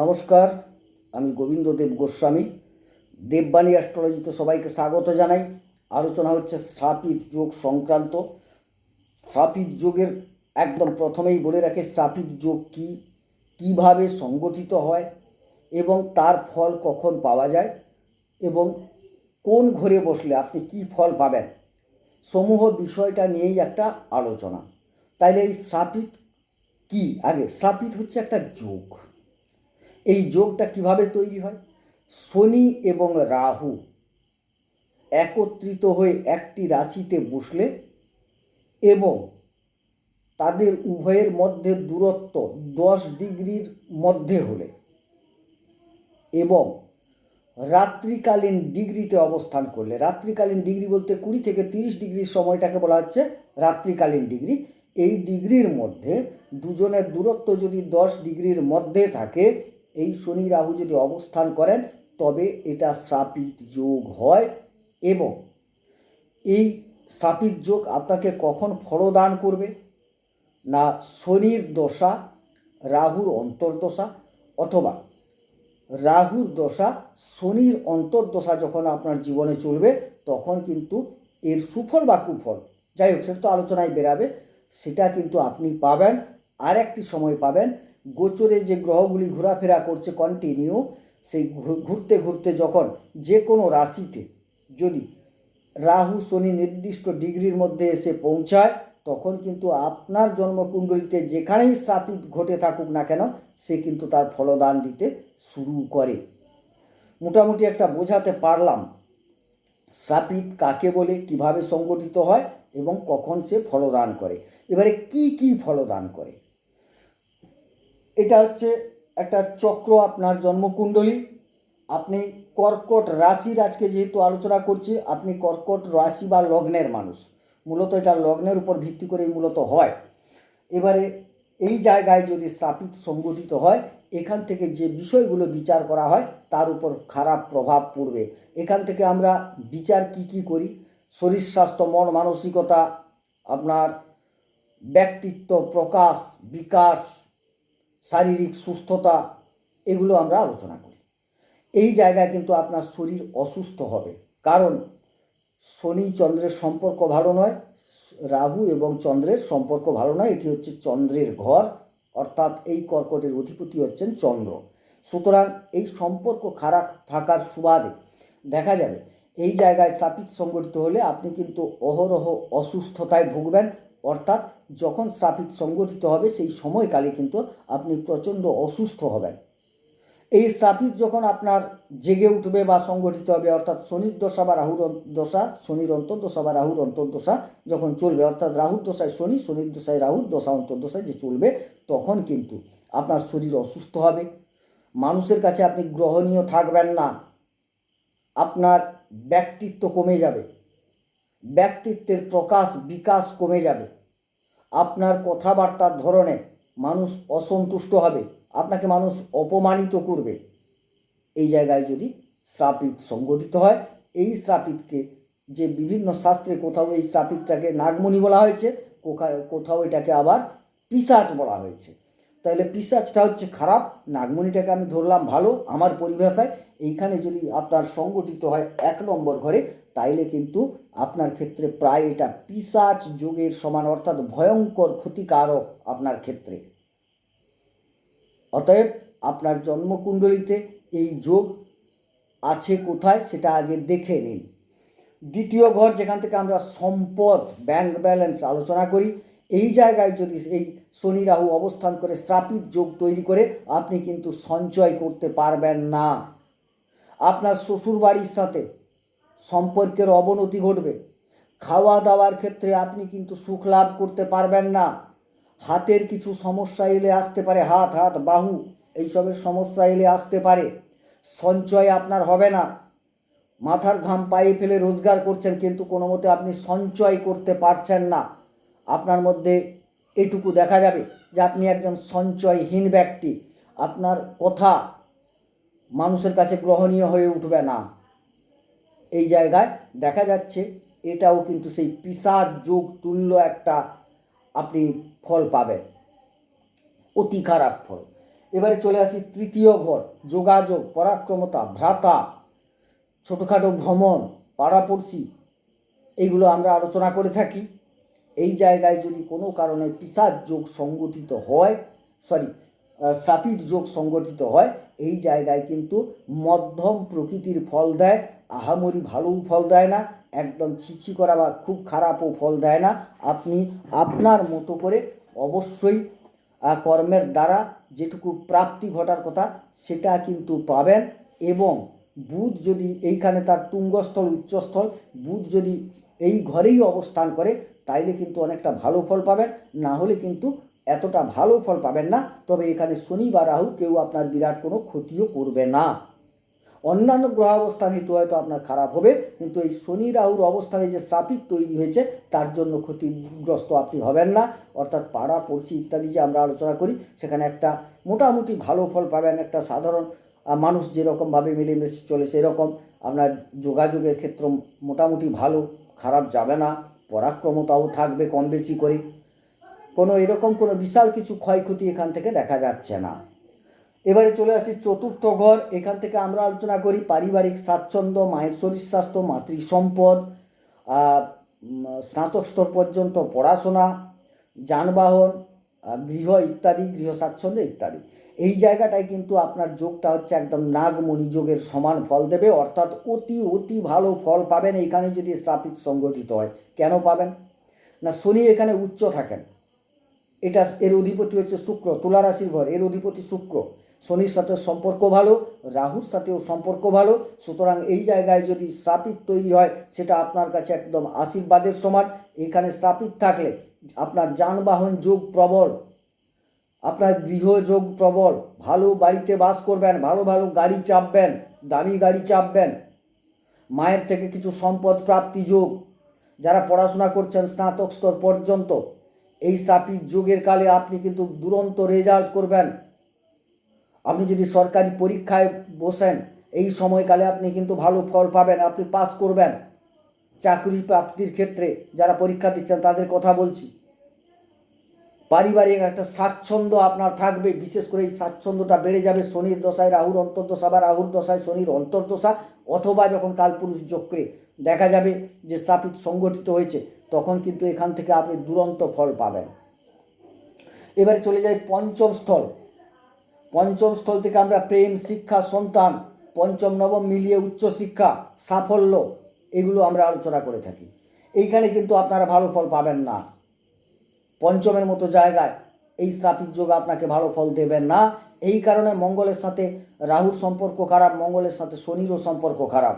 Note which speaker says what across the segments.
Speaker 1: নমস্কার, আমি গোবিন্দ দেব গোস্বামী। দেববাণী অ্যাস্ট্রোলজিতে সবাইকে স্বাগত জানাই। আলোচনা হচ্ছে শ্রাপিত যোগ সংক্রান্ত। শ্রাপিত যোগের একদম প্রথমেই বলে রাখে, শ্রাপিত যোগ কী, কীভাবে সংগঠিত হয় এবং তার ফল কখন পাওয়া যায় এবং কোন ঘরে বসলে আপনি কি ফল পাবেন সমূহ বিষয়টা নিয়েই একটা আলোচনা। তাইলে এই শ্রাপিত কি? আগে শ্রাপিত হচ্ছে একটা যোগ। এই যোগটা কীভাবে তৈরি হয়? শনি এবং রাহু একত্রিত হয়ে একটি রাশিতে বসলে এবং তাদের উভয়ের মধ্যে দূরত্ব দশ ডিগ্রির মধ্যে হলে এবং রাত্রিকালীন ডিগ্রিতে অবস্থান করলে, রাত্রিকালীন ডিগ্রি বলতে কুড়ি থেকে তিরিশ ডিগ্রির সময়টাকে বলা হচ্ছে রাত্রিকালীন ডিগ্রি। এই ডিগ্রির মধ্যে দুজনের দূরত্ব যদি দশ ডিগ্রির মধ্যে থাকে এই শনি রাহু যদি অবস্থান করেন, তবে এটা শ্রাপিত যোগ হয় এবং এই শ্রাপিত যোগ আপনাকে কখন ফলদান করবে? না শনির দশা, রাহুর অন্তর্দশা অথবা রাহুর দশা, শনির অন্তর্দশা যখন আপনার জীবনে চলবে, তখন কিন্তু এর সুফল বা কুফল, যাই হোক সেটা তো আলোচনায় বেরাবে, সেটা কিন্তু আপনি পাবেন। আর একটি সময় পাবেন গোচরে যে গ্রহগুলি ঘোরাফেরা করছে কন্টিনিউ সেই ঘুরতে ঘুরতে যখন যে কোনো রাশিতে যদি রাহু শনি নির্দিষ্ট ডিগ্রির মধ্যে এসে পৌঁছায়, তখন কিন্তু আপনার জন্মকুণ্ডলিতে যেখানেই শ্রাপিত ঘটে থাকুক না কেন, সে কিন্তু তার ফলদান দিতে শুরু করে। মোটামুটি একটা বোঝাতে পারলাম শ্রাপিত কাকে বলে, কীভাবে সংগঠিত হয় এবং কখন সে ফলদান করে। এবারে কি কি ফলদান করে? এটা হচ্ছে একটা চক্র আপনার জন্মকুণ্ডলী। আপনি কর্কট রাশির আজকে যেহেতু আলোচনা করছি, আপনি কর্কট রাশি বা লগ্নের মানুষ। মূলত এটা লগ্নের উপর ভিত্তি করেই মূলত হয়। এবারে এই জায়গায় যদি স্থাপিত সংগঠিত হয়, এখান থেকে যে বিষয়গুলো বিচার করা হয়, তার উপর খারাপ প্রভাব পড়বে। এখান থেকে আমরা বিচার কি কি করি? শরীর স্বাস্থ্য, মন মানসিকতা, আপনার ব্যক্তিত্ব, প্রকাশ, বিকাশ শারীরিক সুস্থতা, এগুলো আমরা আলোচনা করি। এই জায়গায় কিন্তু আপনার শরীর অসুস্থ হবে। কারণ শনি চন্দ্রের সম্পর্ক ভালো নয়, রাহু এবং চন্দ্রের সম্পর্ক ভালো নয়, এটি হচ্ছে চন্দ্রের ঘর, অর্থাৎ এই কর্কটের অধিপতি হচ্ছেন চন্দ্র। সুতরাং এই সম্পর্ক খারাপ থাকার সুবাদে দেখা যাবে, এই জায়গায় স্থাপিত সংগঠিত হলে আপনি কিন্তু অহরহ অসুস্থতায় ভুগবেন, অর্থাৎ যখন স্থাপিত সংগঠিত হবে, সেই সময়কালে কিন্তু আপনি প্রচণ্ড অসুস্থ হবেন। এই স্থাপিত যখন আপনার জেগে উঠবে বা সংগঠিত হবে, অর্থাৎ শনির দশা বা রাহুর দশা, শনির অন্তর্দশা বা রাহুর অন্তর্দশা যখন চলবে, অর্থাৎ রাহুর দশায় শনি, শনির দশায় রাহুর দশা, অন্তর্দশায় যে চলবে, তখন কিন্তু আপনার শরীর অসুস্থ হবে। মানুষের কাছে আপনি গ্রহণীয় থাকবেন না। আপনার ব্যক্তিত্ব কমে যাবে। ব্যক্তিত্বের প্রকাশ, বিকাশ কমে যাবে। আপনার কথাবার্তার ধরনে মানুষ অসন্তুষ্ট হবে, আপনাকে মানুষ অপমানিত করবে। এই জায়গায় যদি শ্রাপিত সংগঠিত হয়, এই শ্রাপিতকে যে বিভিন্ন শাস্ত্রে কোথাও এই শ্রাপিতটাকে নাগমণি বলা হয়েছে কোথাও এটাকে আবার পিসাচ বলা হয়েছে। তাহলে পিসাচটা হচ্ছে খারাপ, নাগমণিটাকে আমি ধরলাম ভালো, আমার পরিভাষায়। এইখানে যদি আপনার সংগঠিত হয় এক নম্বর ঘরে তাইলে কিন্তু আপনার ক্ষেত্রে প্রায় এটা পিসাচ যোগের সমান, অর্থাৎ ভয়ঙ্কর ক্ষতিকারক আপনার ক্ষেত্রে। অতএব আপনার জন্মকুণ্ডলিতে এই যোগ আছে কোথায় সেটা আগে দেখে নিন। দ্বিতীয় ঘর যেখান থেকে আমরা সম্পদ ব্যাংক ব্যালেন্স আলোচনা করি, এই জায়গায় যদি এই শনি রাহু অবস্থান করে শ্রাপিত যোগ তৈরি করে, আপনি কিন্তু সঞ্চয় করতে পারবেন না। আপনার শ্বশুর বাড়ির সাথে সম্পর্কের অবনতি ঘটবে। খাওয়া দাওয়ার ক্ষেত্রে আপনি কিন্তু সুখ লাভ করতে পারবেন না। হাতের কিছু সমস্যা এলে আসতে পারে, হাত হাত, বাহু, এইসবের সমস্যা এলে আসতে পারে। সঞ্চয় আপনার হবে না। মাথার ঘাম পায়ে ফেলে রোজগার করছেন কিন্তু কোনো মতে আপনি সঞ্চয় করতে পারছেন না। আপনার মধ্যে এটুকু দেখা যাবে যে আপনি একজন সঞ্চয়হীন ব্যক্তি। আপনার কথা মানুষের কাছে গ্রহণীয় হয়ে উঠবে না। এই জায়গায় দেখা যাচ্ছে, এটাও কিন্তু সেই পিসাদ যোগ তুল্য একটা আপনি ফল পাবেন। অতি খারাপ ফল। এবারে চলে আসি তৃতীয় ঘর, যোগাযোগ, পরাক্রমতা, ভ্রাতা, ছোটোখাটো ভ্রমণ, পাড়াপড়শি এইগুলো আমরা আলোচনা করে থাকি। এই জায়গায় যদি কোনো কারণে পিসার যোগ সংগঠিত হয় সরি শ্রাপিত যোগ সংগঠিত হয়, এই জায়গায় কিন্তু মধ্যম প্রকৃতির ফল দেয় আহামরি ভালোও ফল দেয় না, একদম ছিছি করা বা খুব খারাপও ফল দেয় না। আপনি আপনার মতো করে অবশ্যই কর্মের দ্বারা যেটুকু প্রাপ্তি ঘটার কথা, সেটা কিন্তু পাবেন এবং বুধ যদি এইখানে তার তুঙ্গস্থল, উচ্চস্থল, বুধ যদি এই ঘরেই অবস্থান করে, তাইলে কিন্তু অনেকটা ভালো ফল পাবেন। না হলে কিন্তু এতটা ভালো ফল পাবেন না। তবে এখানে শনি বা রাহু কেউ আপনার বিরাট কোনো ক্ষতিও করবে না। অন্যান্য গ্রহ অবস্থান হেতু হয়তো আপনার খারাপ হবে, কিন্তু এই শনি রাহুর অবস্থানে যে শ্রাপিত তৈরি হয়েছে, তার জন্য ক্ষতিগ্রস্ত আপনি হবেন না। অর্থাৎ পাড়া, পড়শি ইত্যাদি যে আমরা আলোচনা করি, সেখানে একটা মোটামুটি ভালো ফল পাবেন। একটা সাধারণ মানুষ যেরকমভাবে মিলেমিশে চলে সেরকম। আপনার যোগাযোগের ক্ষেত্র মোটামুটি ভালো, খারাপ যাবে না, পরাক্রমতাও থাকবে কম বেশি করে। কোনো এরকম কোনো বিশাল কিছু ক্ষয়ক্ষতি এখান থেকে দেখা যাচ্ছে না। এবারে চলে আসি চতুর্থ ঘর। এখান থেকে আমরা আলোচনা করি পারিবারিক স্বাচ্ছন্দ্য, মায়ের শরীর স্বাস্থ্য মাতৃ সম্পদ স্নাতক স্তর পর্যন্ত পড়াশোনা, যানবাহন গৃহ ইত্যাদি, গৃহ স্বাচ্ছন্দ্য ইত্যাদি। এই জায়গাটায় কিন্তু আপনার যোগটা হচ্ছে একদম নাগমণি যোগের সমান ফল দেবে। অর্থাৎ অতি অতি ভালো ফল পাবেন এখানে যদি স্থাপিত সংগঠিত হয়। কেন পাবেন? না, শনি এখানে উচ্চ থাকেন। এটা এর অধিপতি হচ্ছে শুক্র, তুলা রাশির ঘর, এর অধিপতি শুক্র। শনির সাথে সম্পর্ক ভালো, রাহুর সাথেও সম্পর্ক ভালো, সুতরাং এই জায়গায় যদি স্থাপিত তৈরি হয়, সেটা আপনার কাছে একদম আশীর্বাদের সমান। এখানে স্থাপিত থাকলে আপনার যানবাহন যোগ প্রবল, আপনার গৃহযোগ প্রবল, ভালো বাড়িতে বাস করবেন, ভালো ভালো গাড়ি চাপবেন, দামি গাড়ি চাপবেন, মায়ের থেকে কিছু সম্পদ প্রাপ্তি যোগ, যারা পড়াশোনা করছেন স্নাতক স্তর পর্যন্ত, এই স্থাপিত যুগের কালে আপনি কিন্তু দুরন্ত রেজাল্ট করবেন। আপনি যদি সরকারি পরীক্ষায় বসেন, এই সময়কালে আপনি কিন্তু ভালো ফল পাবেন, আপনি পাস করবেন। চাকরি প্রাপ্তির ক্ষেত্রে যারা পরীক্ষা দিচ্ছেন, তাদের কথা বলছি। পারিবারিক একটা স্বাচ্ছন্দ্য আপনার থাকবে, বিশেষ করে এই স্বাচ্ছন্দ্যটা বেড়ে যাবে শনির দশায়, রাহুর অন্তর্দশা বা রাহুর দশায় শনির অন্তর্দশা অথবা যখন কালপুরুষ চক্রে দেখা যাবে যে স্থাপিত সংগঠিত হয়েছে, তখন কিন্তু এখান থেকে আপনি দুরন্ত ফল পাবেন। এবারে চলে যাই পঞ্চম স্থল। পঞ্চম স্থল থেকে আমরা প্রেম, শিক্ষা, সন্তান, পঞ্চম, নবম মিলিয়ে উচ্চশিক্ষা সাফল্য, এগুলো আমরা আলোচনা করে থাকি। এইখানে কিন্তু আপনারা ভালো ফল পাবেন না। পঞ্চমের মতো জায়গায় এই শ্রাপিত যোগ আপনাকে ভালো ফল দেবেন না। এই কারণে মঙ্গলের সাথে রাহুর সম্পর্ক খারাপ, মঙ্গলের সাথে শনিরও সম্পর্ক খারাপ।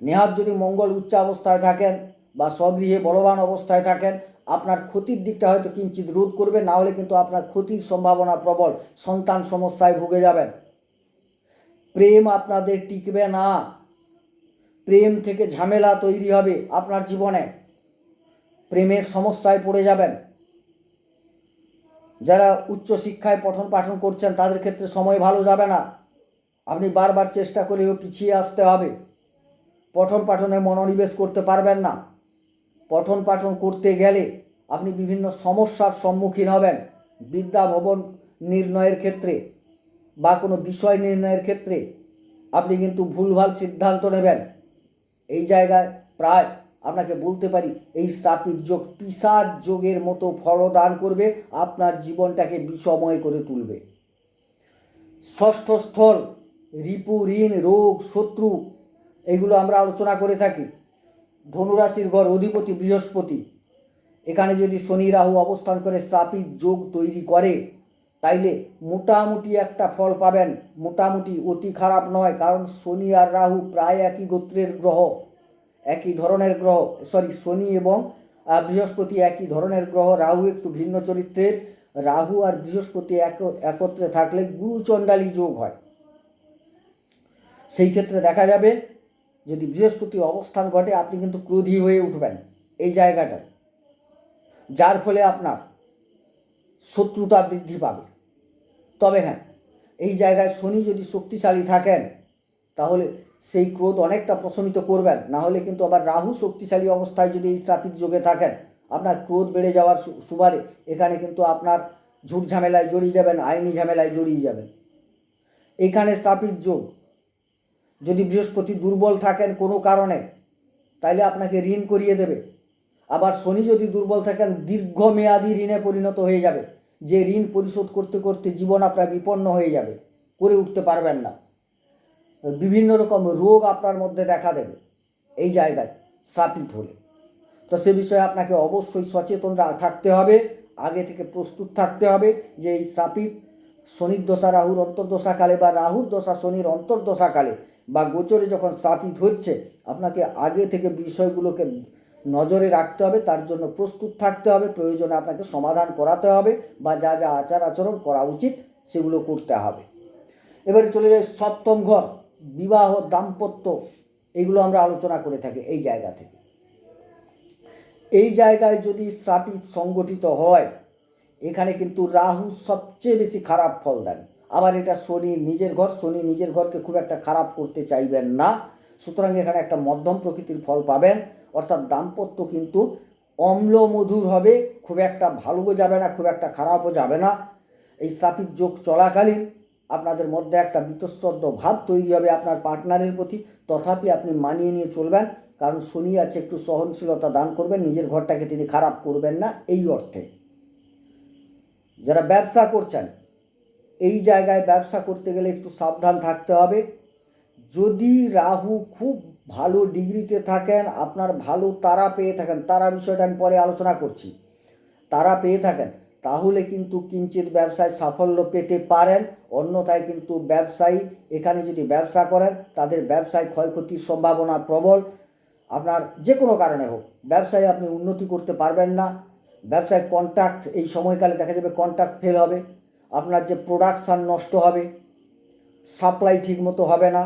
Speaker 1: নেহাত যদি মঙ্গল উচ্চ অবস্থায় থাকেন বা স্বগৃহে বলবান অবস্থায় থাকেন আপনার ক্ষতির দিকটা হয়তো কিঞ্চিত রোধ করবে, না হলে কিন্তু আপনার ক্ষতির সম্ভাবনা প্রবল, সন্তান সমস্যায় ভুগে যাবেন। প্রেম আপনাদের টিকবে না। প্রেম থেকে ঝামেলা তৈরি হবে আপনার জীবনে। প্রেমের সমস্যায় পড়ে যাবেন। যারা উচ্চ শিক্ষায় পঠন পাঠন করছেন, তাদের ক্ষেত্রে সময় ভালো যাবে না। আপনি বারবার চেষ্টা করেও পিছিয়ে আসতে হবে। পঠন পাঠনে মনোনিবেশ করতে পারবেন না। পঠন পাঠন করতে গেলে আপনি বিভিন্ন সমস্যার সম্মুখীন হবেন। বিদ্যা ভবন নির্ণয়ের ক্ষেত্রে বা কোনো বিষয় নির্ণয়ের ক্ষেত্রে আপনি কিন্তু ভুলভাল সিদ্ধান্ত নেবেন। এই জায়গায় প্রায় আপনাকে বলতে পারি, এই স্থাপিত যোগ পিসার যোগের মতো ফলদান করবে, আপনার জীবনটাকে বিষময় করে তুলবে। ষষ্ঠ স্থল, রিপু, ঋণ, রোগ, শত্রু, এগুলো আমরা আলোচনা করে থাকি। ধনুরাশির ঘর অধিপতি বৃহস্পতি। এখানে যদি শনি রাহু অবস্থান করে স্থাপিত যোগ তৈরি করে, তাইলে মোটামুটি একটা ফল পাবেন। মোটামুটি অতি খারাপ নয়, কারণ শনি আর রাহু প্রায় একই গোত্রের গ্রহ, একই ধরনের গ্রহ সরি শনি এবং বৃহস্পতি একই ধরনের গ্রহ। রাহু একটু ভিন্ন চরিত্রের, রাহু আর বৃহস্পতি এক, একত্রে থাকলে গুরুচণ্ডালী যোগ হয়। সেই ক্ষেত্রে দেখা যাবে যদি বৃহস্পতি অবস্থান ঘটে, আপনি কিন্তু ক্রোধী হয়ে উঠবেন এই জায়গাটায় যার ফলে আপনার শত্রুতা বৃদ্ধি পাবে। তবে হ্যাঁ এই জায়গায় শনি যদি শক্তিশালী থাকেন, তাহলে সেই ক্রোধ অনেকটা প্রশমিত করবেন। না হলে কিন্তু আবার রাহু শক্তিশালী অবস্থায় যদি এই শ্রাপিত যোগে থাকেন, আপনার ক্রোধ বেড়ে যাওয়ার সুবাদে এখানে কিন্তু আপনার ঝুট ঝামেলায় জড়িয়ে যাবেন, আইনি ঝামেলায় জড়িয়ে যাবেন। এখানে স্থাপিত যোগ যদি বৃহস্পতি দুর্বল থাকেন কোনো কারণে, তাইলে আপনাকে ঋণ করিয়ে দেবে। আবার শনি যদি দুর্বল থাকেন, দীর্ঘমেয়াদী ঋণে পরিণত হয়ে যাবে। যে ঋণ পরিশোধ করতে করতে জীবন আপনার বিপন্ন হয়ে যাবে, করে উঠতে পারবেন না। বিভিন্ন রকম রোগ আপনার মধ্যে দেখা দেবে, এই জায়গায় স্থাপিত হলে। তো সে বিষয়ে আপনাকে অবশ্যই সচেতন থাকতে হবে, আগে থেকে প্রস্তুত থাকতে হবে যে এই স্থাপিত শনির দশা রাহুর অন্তর্দশাকালে বা রাহুর দশা শনির অন্তর্দশাকালে বা গোচরে যখন স্থাপিত হচ্ছে, আপনাকে আগে থেকে বিষয়গুলোকে নজরে রাখতে হবে, তার জন্য প্রস্তুত থাকতে হবে, প্রয়োজনে আপনাকে সমাধান করাতে হবে বা যা যা আচার আচরণ করা উচিত সেগুলো করতে হবে। এবারে চলে যায় সপ্তম ঘর, বিবাহ, দাম্পত্য, এগুলো আমরা আলোচনা করে থাকি এই জায়গা থেকে। এই জায়গায় যদি স্থাপিত, সংগঠিত হয় এখানে কিন্তু রাহু সবচেয়ে বেশি খারাপ ফল দেন। আবার এটা শনি নিজের ঘর, শনি নিজের ঘরকে খুব একটা খারাপ করতে চাইবেন না। সুতরাং এখানে একটা মধ্যম প্রকৃতির ফল পাবেন। অর্থাৎ দাম্পত্য কিন্তু অম্ল মধুর হবে, খুব একটা ভালোও যাবে না, খুব একটা খারাপও যাবে না। এই স্থাপিত যোগ চলাকালীন আপনাদের মধ্যে একটা বিতশ্রদ্ধ ভাব তৈরি হবে আপনার পার্টনারের প্রতি। তথাপি আপনি মানিয়ে নিয়ে চলবেন, কারণ শনি আছে, একটু সহনশীলতা দান করবেন, নিজের ঘরটাকে তিনি খারাপ করবেন না, এই অর্থে। যারা ব্যবসা করছেন, এই জায়গায় ব্যবসা করতে গেলে একটু সাবধান থাকতে হবে। যদি রাহু খুব ভালো ডিগ্রিতে থাকেন, আপনার ভালো তারা পেয়ে থাকেন, তারা বিষয়টা আমি পরে আলোচনা করছি। তারা পেয়ে থাকেন, তাহলে কিন্তু কিঞ্চিত ব্যবসায় সাফল্য পেতে পারেন। অন্যথায় কিন্তু ব্যবসায়ী এখানে যদি ব্যবসা করেন, তাদের ব্যবসায় ক্ষয়ক্ষতির সম্ভাবনা প্রবল। আপনার যে কোনো কারণে হোক, ব্যবসায় আপনি উন্নতি করতে পারবেন না। ব্যবসায় কন্ট্রাক্ট এই সময়কালে দেখা যাবে কন্ট্যাক্ট ফেল হবে, আপনার যে প্রোডাকশান নষ্ট হবে সাপ্লাই ঠিকমতো হবে না,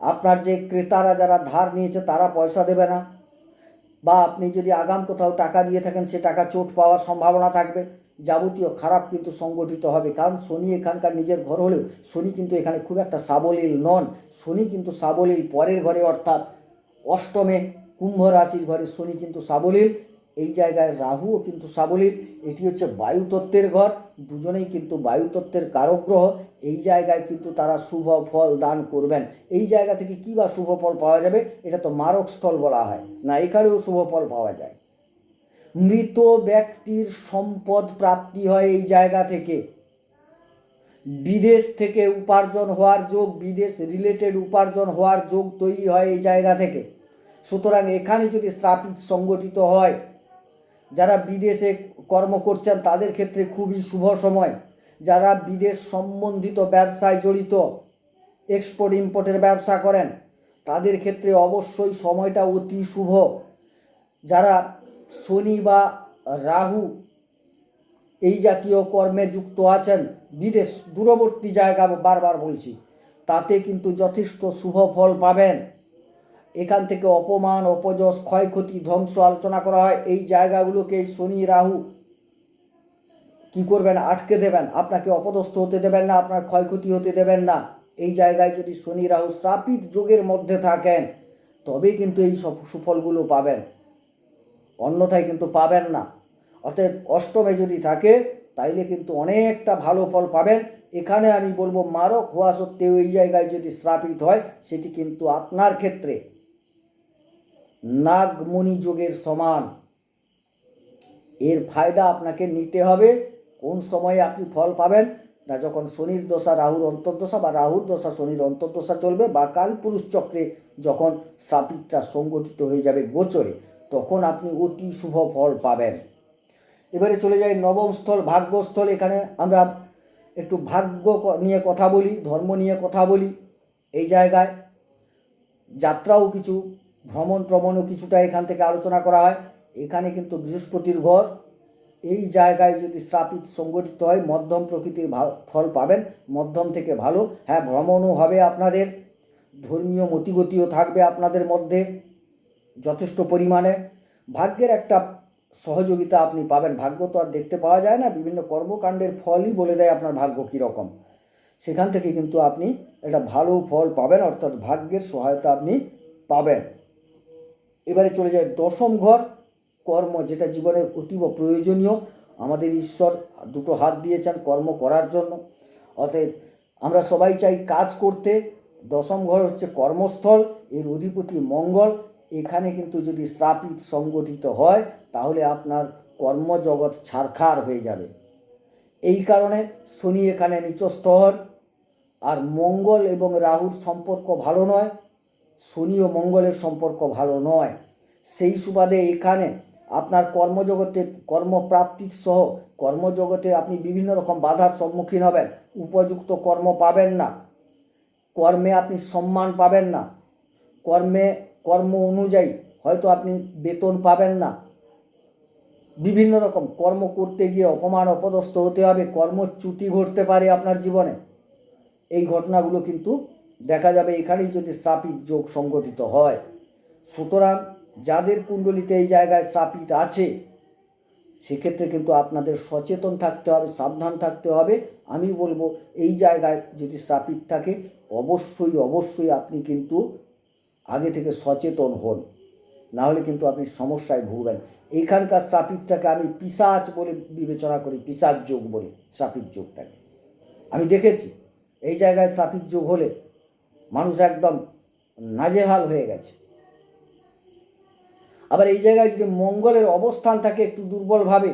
Speaker 1: আপনার যে ক্রেতারা যারা ধার নিয়েছে তারা পয়সা দেবে না, বা আপনি যদি আগাম কোথাও টাকা দিয়ে থাকেন সে টাকা চোট পাওয়ার সম্ভাবনা থাকবে, যাবতীয় খারাপ কিন্তু সংগঠিত হবে। কারণ শনি এখানকার নিজের ঘর হলেও, শনি কিন্তু এখানে খুব একটা সাবলীল নন। শনি কিন্তু সাবলীল পরের ঘরে, অর্থাৎ অষ্টমে কুম্ভ রাশির ঘরে শনি কিন্তু সাবলীল এই জায়গায় রাহুও কিন্তু সাবলীল, এটি হচ্ছে বায়ুতত্ত্বের ঘর, দুজনেই কিন্তু বায়ুতত্ত্বের কারক গ্রহ এই জায়গায় কিন্তু তারা শুভ ফল দান করবেন। এই জায়গা থেকে কী বা শুভ ফল পাওয়া যাবে, এটা তো মারক স্থল বলা হয়, না এখানেও শুভ ফল পাওয়া যায়। মৃত ব্যক্তির সম্পদ প্রাপ্তি হয় এই জায়গা থেকে। বিদেশ থেকে উপার্জন হওয়ার যোগ, বিদেশ রিলেটেড উপার্জন হওয়ার যোগ তৈরি হয় এই জায়গা থেকে। সুতরাং এখানে যদি স্থাপিত, সংগঠিত হয় যারা বিদেশে কর্ম করছেন, তাদের ক্ষেত্রে খুবই শুভ সময়। যারা বিদেশ সম্বন্ধিত ব্যবসায় জড়িত এক্সপোর্ট ইম্পোর্টের ব্যবসা করেন, তাদের ক্ষেত্রে অবশ্যই সময়টা অতি শুভ। যারা শনি বা রাহু এই জাতীয় কর্মে যুক্ত আছেন, বিদেশ দূরবর্তী জায়গা বারবার বলছি, তাতে কিন্তু যথেষ্ট শুভ ফল পাবেন। এখান থেকে অপমান, অপযশ, ক্ষয়ক্ষতি, ধ্বংস আলোচনা করা হয়। এই জায়গাগুলোকে শনি, রাহু কি করবেন? আটকে দেবেন। আপনাকে অপদস্থ হতে দেবেন না, আপনার ক্ষয়ক্ষতি হতে দেবেন না। এই জায়গায় যদি শনি, রাহু শ্রাপিত যোগের মধ্যে থাকেন তবে কিন্তু এই সব সুফলগুলো পাবেন। অন্যথায় কিন্তু পাবেন না। অতএব অষ্টমে যদি থাকে, তাইলে কিন্তু অনেকটা ভালো ফল পাবেন। এখানে আমি বলব, মারক হওয়া সত্ত্বেও এই জায়গায় যদি শ্রাপিত হয়, সেটি কিন্তু আপনার ক্ষেত্রে। নাগমণি যোগের সমান। এর ফায়দা আপনাকে নিতে হবে। কোন সময়ে আপনি ফল পাবেন? না, যখন শনির দশা, রাহুর অন্তর্দশা বা রাহুর দশা, শনির অন্তর্দশা চলবে বা কালপুরুষ চক্রে যখন সাপিকটা সংগঠিত হয়ে যাবে গোচরে, তখন আপনি অতি শুভ ফল পাবেন। এবারে চলে যাই নবম স্থল ভাগ্যস্থল। এখানে আমরা একটু ভাগ্য নিয়ে কথা বলি, ধর্ম নিয়ে কথা বলি। এই জায়গায় যাত্রাও কিছু ভ্রমণ ট্রমণও কিছুটা এখান থেকে আলোচনা করা হয়। এখানে কিন্তু বৃহস্পতির ঘর। এই জায়গায় যদি শ্রাপিত সংগঠিত হয়, মধ্যম প্রকৃতির ফল পাবেন। মধ্যম থেকে ভালো। হ্যাঁ ভ্রমণও হবে আপনাদের। ধর্মীয় মতিগতিও থাকবে আপনাদের মধ্যে যথেষ্ট পরিমাণে। ভাগ্যের একটা সহযোগিতা আপনি পাবেন। ভাগ্য তো আর দেখতে পাওয়া যায় না। বিভিন্ন কর্মকাণ্ডের ফলই বলে দেয় আপনার ভাগ্য কীরকম। সেখান থেকে কিন্তু আপনি একটা ভালো ফল পাবেন। অর্থাৎ ভাগ্যের সহায়তা আপনি পাবেন। এবারে চলে যায় দশম ঘর। কর্ম যেটা জীবনের অতীব প্রয়োজনীয়। আমাদের ঈশ্বর দুটো হাত দিয়েছেন কর্ম করার জন্য। অতএব আমরা সবাই চাই কাজ করতে। দশম ঘর হচ্ছে কর্মস্থল, এর অধিপতি মঙ্গল। এখানে কিন্তু যদি শ্রাপিত সংগঠিত হয়, তাহলে আপনার কর্মজগৎ ছারখার হয়ে যাবে। এই কারণে শনি এখানে নিচস্থ হন। আর মঙ্গল এবং রাহুর সম্পর্ক ভালো নয়। শনি ও মঙ্গলের সম্পর্ক ভালো নয়। সেই সুবাদে এখানে আপনার কর্মজগতে কর্মপ্রাপ্তি সহ কর্মজগতে আপনি বিভিন্ন রকম বাধার সম্মুখীন হবেন। উপযুক্ত কর্ম পাবেন না। কর্মে আপনি সম্মান পাবেন না। কর্মে, কর্ম অনুযায়ী হয়তো আপনি বেতন পাবেন না। বিভিন্ন রকম কর্ম করতে গিয়ে অপমান, অপদস্থ হতে হবে। কর্মচ্যুতি ঘটতে পারে আপনার জীবনে। এই ঘটনাগুলো কিন্তু দেখা যাবে এখানেই যদি শ্রাপিত যোগ সংগঠিত হয়। সুতরাং যাদের কুণ্ডলিতে এই জায়গায় শ্রাপিত আছে, সেক্ষেত্রে কিন্তু আপনাদের সচেতন থাকতে হবে, সাবধান থাকতে হবে। আমি বলব, এই জায়গায় যদি শ্রাপিত থাকে, অবশ্যই অবশ্যই আপনি কিন্তু আগে থেকে সচেতন হন। না হলে কিন্তু আপনি সমস্যায় ভুগবেন। এইখানকার শ্রাপিতটাকে আমি পিসাচ বলে বিবেচনা করি, পিসাচ যোগ বলি শ্রাপিত যোগটাকে। আমি দেখেছি, এই জায়গায় শ্রাপিত যোগ হলে মানুষ একদম নাজেহাল হয়ে গেছে। আবার এই জায়গায় যদি মঙ্গলের অবস্থান থাকে একটু দুর্বলভাবে,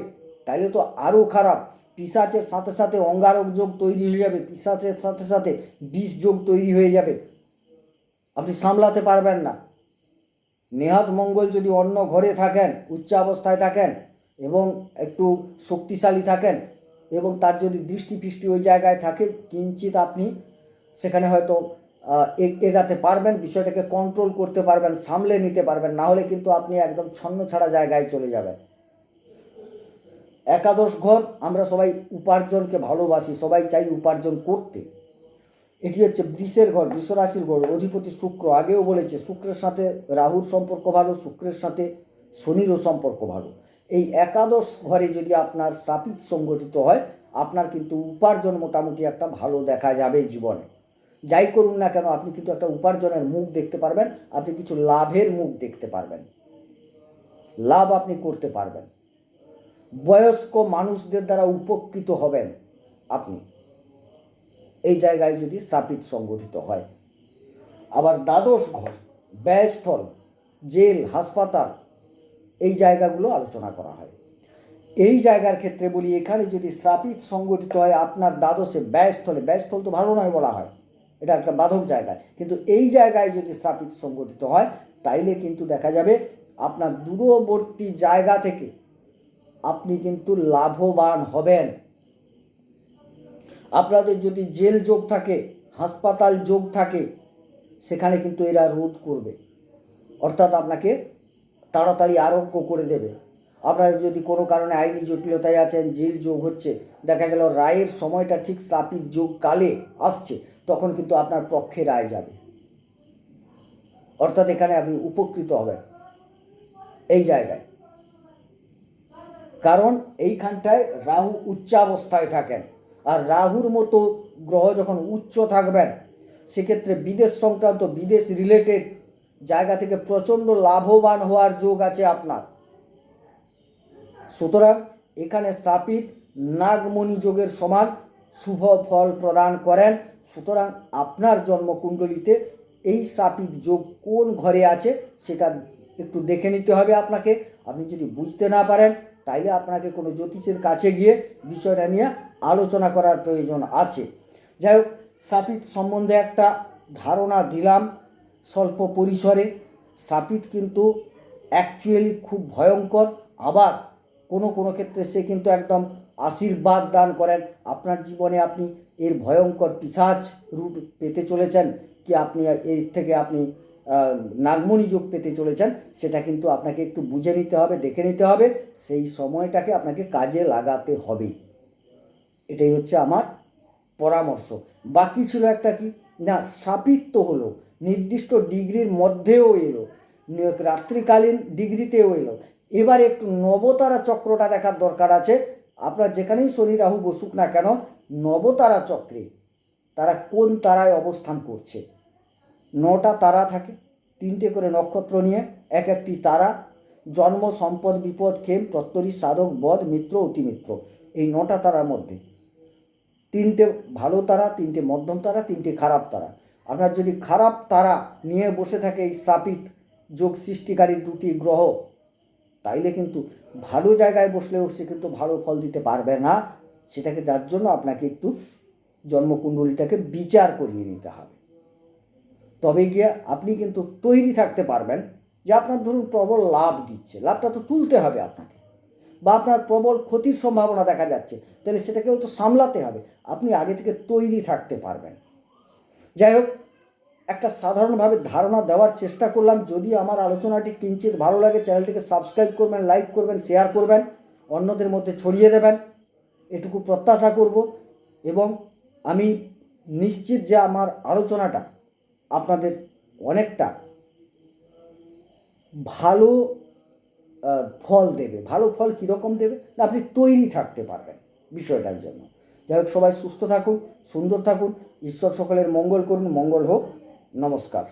Speaker 1: তাহলে তো আরও খারাপ। পিসাচের সাথে সাথে অঙ্গারক যোগ তৈরি হয়ে যাবে, পিসাচের সাথে সাথে বিষ যোগ তৈরি হয়ে যাবে। আপনি সামলাতে পারবেন না। নেহাত মঙ্গল যদি অন্য ঘরে থাকেন, উচ্চ অবস্থায় থাকেন এবং একটু শক্তিশালী থাকেন এবং তার যদি দৃষ্টি ফিষ্টি ওই জায়গায় থাকে, কিঞ্চিত আপনি সেখানে হয়তো এগাতে পারবেন, বিষয়টাকে কন্ট্রোল করতে পারবেন, সামলে নিতে পারবেন, না হলে কিন্তু আপনি একদম ছন্ন ছাড়া জায়গায় চলে যাবেন। একাদশ ঘর, আমরা সবাই উপার্জনকে ভালোবাসি, সবাই চাই উপার্জন করতে। এটি হচ্ছে বৃষের ঘর বৃষ রাশির ঘর, অধিপতি শুক্র, আগেও বলেছে, শুক্রের সাথে রাহুর সম্পর্ক ভালো, শুক্রের সাথে শনিরও সম্পর্ক ভালো। এই একাদশ ঘরে যদি আপনার শ্রাপিত সংগঠিত হয়, আপনার কিন্তু উপার্জন মোটামুটি একটা ভালো দেখা যাবে জীবনে। যাই করুন না কেন, আপনি কিন্তু একটা উপার্জনের মুখ দেখতে পারবেন, আপনি কিছু লাভের মুখ দেখতে পারবেন। লাভ আপনি করতে পারবেন। বয়স্ক মানুষদের দ্বারা উপকৃত হবেন আপনি। এই জায়গায় যদি স্থাপিত সংগঠিত হয়। আবার দ্বাদশ ঘর, ব্যয়স্থল, জেল, হাসপাতাল, এই জায়গাগুলো আলোচনা করা হয়। এই জায়গার ক্ষেত্রে বলি, এখানে যদি স্থাপিত সংগঠিত হয়, আপনার দ্বাদশে ব্যয়স্থলে, ব্যয়স্থল তো ভালো নয় বলা হয় এটা একটা বাধক জায়গায় কিন্তু এই জায়গায় যদি স্থাপিত সংগঠিত হয়, তাইলে কিন্তু দেখা যাবে আপনার দূরবর্তী জায়গা থেকে আপনি কিন্তু লাভবান হবেন। আপনাদের যদি জেল যোগ থাকে, হাসপাতাল যোগ থাকে, সেখানে কিন্তু এরা রোধ করবে। অর্থাৎ আপনাকে তাড়াতাড়ি আরোগ্য করে দেবে। আপনারা যদি কোনো কারণে আইনি জটিলতায় আছেন, জেল যোগ হচ্ছে, দেখা গেল রায়ের সময়টা ঠিক স্থাপিত যোগ কালে আসছে তখন কিন্তু আপনার পক্ষে রায় যাবে। অর্থাৎ এখানে আপনি উপকৃত হবেন এই জায়গায়। কারণ এইখানটায় রাহু উচ্চাবস্থায় থাকেন। আর রাহুর মতো গ্রহ যখন উচ্চ থাকবেন, সেক্ষেত্রে বিদেশ সংক্রান্ত, বিদেশ রিলেটেড জায়গা থেকে প্রচণ্ড লাভবান হওয়ার যোগ আছে আপনার। সুতরাং এখানে স্থাপিত নাগমণি যোগের সমান শুভ ফল প্রদান করেন সুতরাং আপনার জন্মকুণ্ডলিতে এই স্থাপিত যোগ কোন ঘরে আছে সেটা একটু দেখে নিতে হবে আপনাকে। আপনি যদি বুঝতে না পারেন, তাইলে আপনাকে কোনো জ্যোতিষের কাছে গিয়ে বিষয়টা নিয়ে আলোচনা করার প্রয়োজন আছে। যাই হোক স্থাপিত সম্বন্ধে একটা ধারণা দিলাম স্বল্প পরিসরে। স্থাপিত কিন্তু অ্যাকচুয়ালি খুব ভয়ঙ্কর। আবার কোনো কোনো ক্ষেত্রে সে কিন্তু একদম আশীর্বাদ দান করেন। আপনার জীবনে আপনি এর ভয়ঙ্কর পিসাচ রূপ পেতে চলেছেন। কি আপনি এর থেকে আপনি নাগমণি যোগ পেতে চলেছেন, সেটা কিন্তু আপনাকে একটু বুঝে নিতে হবে, দেখে নিতে হবে। সেই সময়টাকে আপনাকে কাজে লাগাতে হবে। এটাই হচ্ছে আমার পরামর্শ। বাকি ছিল একটা কি? না স্থাপিত্ব হলো। নির্দিষ্ট ডিগ্রির মধ্যেও এলো। রাত্রিকালীন ডিগ্রিতেও এলো। এবার একটু নবতারা চক্রটা দেখার দরকার আছে। আপনার যেখানেই শনি, রাহু বসুক না কেন, নবতারা চক্রে তারা কোন তারায় অবস্থান করছে? নটা তারা থাকে, তিনটে করে নক্ষত্র নিয়ে এক একটি তারা, জন্ম, সম্পদ, বিপদ, ক্ষেম প্রত্যরী সাধক, বধ, মিত্র, অতিমিত্র, এই নটা তারার মধ্যে। তিনটে ভালো তারা, তিনটে মধ্যম তারা, তিনটে খারাপ তারা। আপনার যদি খারাপ তারা নিয়ে বসে থাকে এই স্থাপিত যোগ সৃষ্টিকারী দুটি গ্রহ তাইলে কিন্তু ভালো জায়গায় বসলেও সে কিন্তু ভালো ফল দিতে পারবে না। সেটাকে যার জন্য আপনাকে একটু জন্মকুণ্ডলীটাকে বিচার করিয়ে নিতে হবে। তবে গিয়ে আপনি কিন্তু তৈরি থাকতে পারবেন যে আপনার ধরুন প্রবল লাভ দিচ্ছে, লাভটা তো তুলতে হবে আপনাকে। বা আপনার প্রবল ক্ষতির সম্ভাবনা দেখা যাচ্ছে তাহলে সেটাকেও তো সামলাতে হবে। আপনি আগে থেকে তৈরি থাকতে পারবেন। যাই হোক একটা সাধারণভাবে ধারণা দেওয়ার চেষ্টা করলাম। যদি আমার আলোচনাটি কিঞ্চিত ভালো লাগে, চ্যানেলটিকে সাবস্ক্রাইব করবেন, লাইক করবেন, শেয়ার করবেন, অন্যদের মধ্যে ছড়িয়ে দেবেন। এটুকু প্রত্যাশা করব এবং আমি নিশ্চিত যে আমার আলোচনাটা আপনাদের অনেকটা ভালো ফল দেবে। ভালো ফল কীরকম দেবে? না, আপনি তৈরি থাকতে পারবেন বিষয়টার জন্য। যাই হোক, সবাই সুস্থ থাকুন, সুন্দর থাকুন। ঈশ্বর সকলের মঙ্গল করুন, মঙ্গল হোক। নমস্কার